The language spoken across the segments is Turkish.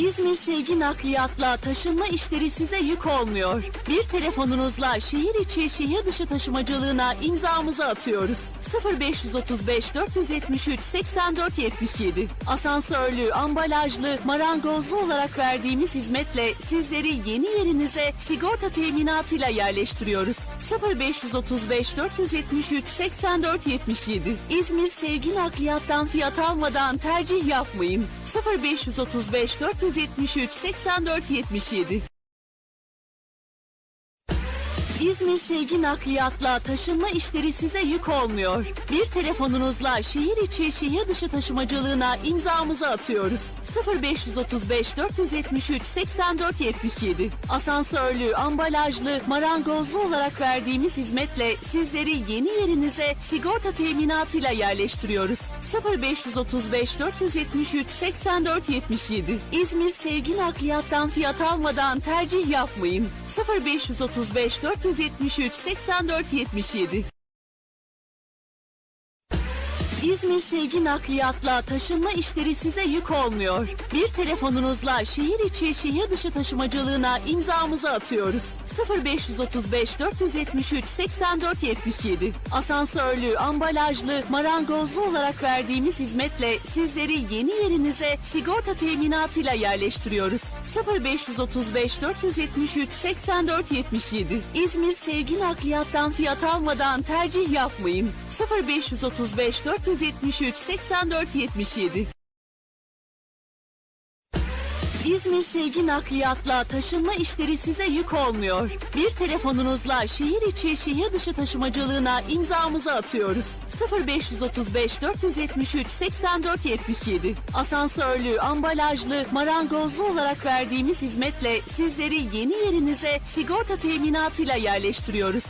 İzmir Sevgi Nakliyat'la taşınma işleri size yük olmuyor. Bir telefonunuzla şehir içi şehir dışı taşımacılığına imzamızı atıyoruz. 0535 473 84 77 Asansörlü, ambalajlı, marangozlu olarak verdiğimiz hizmetle sizleri yeni yerinize sigorta teminatıyla yerleştiriyoruz. 0535 473 84 77 İzmir Sevgi Nakliyat'tan fiyat almadan tercih yapmayın. 0535 473 84 77 İzmir Sevgi Nakliyat'la taşınma işleri size yük olmuyor. Bir telefonunuzla şehir içi şehir dışı taşımacılığına imzamızı atıyoruz. 0535 473 84 77 Asansörlü, ambalajlı, marangozlu olarak verdiğimiz hizmetle sizleri yeni yerinize sigorta teminatıyla yerleştiriyoruz. 0535 473 84 77 İzmir Sevgi Nakliyat'tan fiyat almadan tercih yapmayın. 0535 473 84 77 İzmir Sevgi Nakliyat'la taşınma işleri size yük olmuyor. Bir telefonunuzla şehir içi şehir dışı taşımacılığına imzamızı atıyoruz. 0535 473 84 77 Asansörlü, ambalajlı, marangozlu olarak verdiğimiz hizmetle sizleri yeni yerinize sigorta teminatıyla yerleştiriyoruz. 0535 473 84 77 İzmir Sevgi Nakliyat'tan fiyat almadan tercih yapmayın. 0535 473 84 77 İzmir Sevgi Nakliyat'la taşınma işleri size yük olmuyor. Bir telefonunuzla şehir içi şehir dışı taşımacılığına imzamızı atıyoruz. 0535 473 84 77 Asansörlü, ambalajlı, marangozlu olarak verdiğimiz hizmetle sizleri yeni yerinize sigorta teminatıyla yerleştiriyoruz.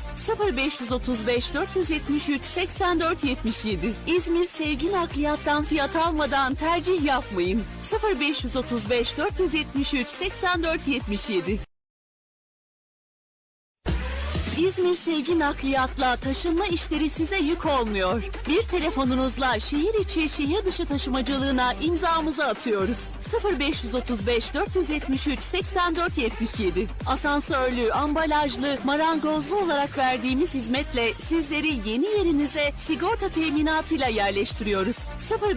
0535 473 84 77 İzmir Sevgi Nakliyat'tan fiyat almadan tercih yapmayın. 0535 473 84 77 İzmir Sevgi Nakliyat'la taşınma işleri size yük olmuyor. Bir telefonunuzla şehir içi şehir dışı taşımacılığına imzamızı atıyoruz. 0535 473 84 77 Asansörlü, ambalajlı, marangozlu olarak verdiğimiz hizmetle sizleri yeni yerinize sigorta teminatıyla yerleştiriyoruz.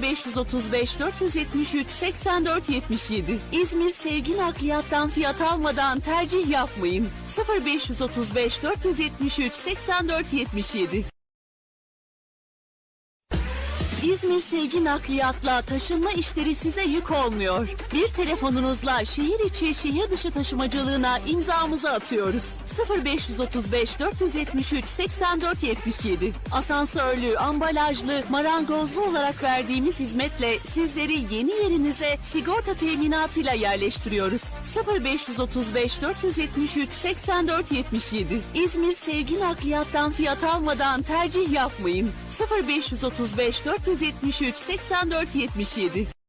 0535 473 84 77 İzmir Sevgi Nakliyat'tan fiyat almadan tercih yapmayın. 0535 473 84 77 İzmir Sevgi Nakliyat'la taşınma işleri size yük olmuyor. Bir telefonunuzla şehir içi şehir dışı taşımacılığına imzamızı atıyoruz. 0535 473 84 77 Asansörlü, ambalajlı, marangozlu olarak verdiğimiz hizmetle sizleri yeni yerinize sigorta teminatıyla yerleştiriyoruz. 0535 473 84 77 İzmir Sevgi Nakliyat'tan fiyat almadan tercih yapmayın. 0535 473 84 77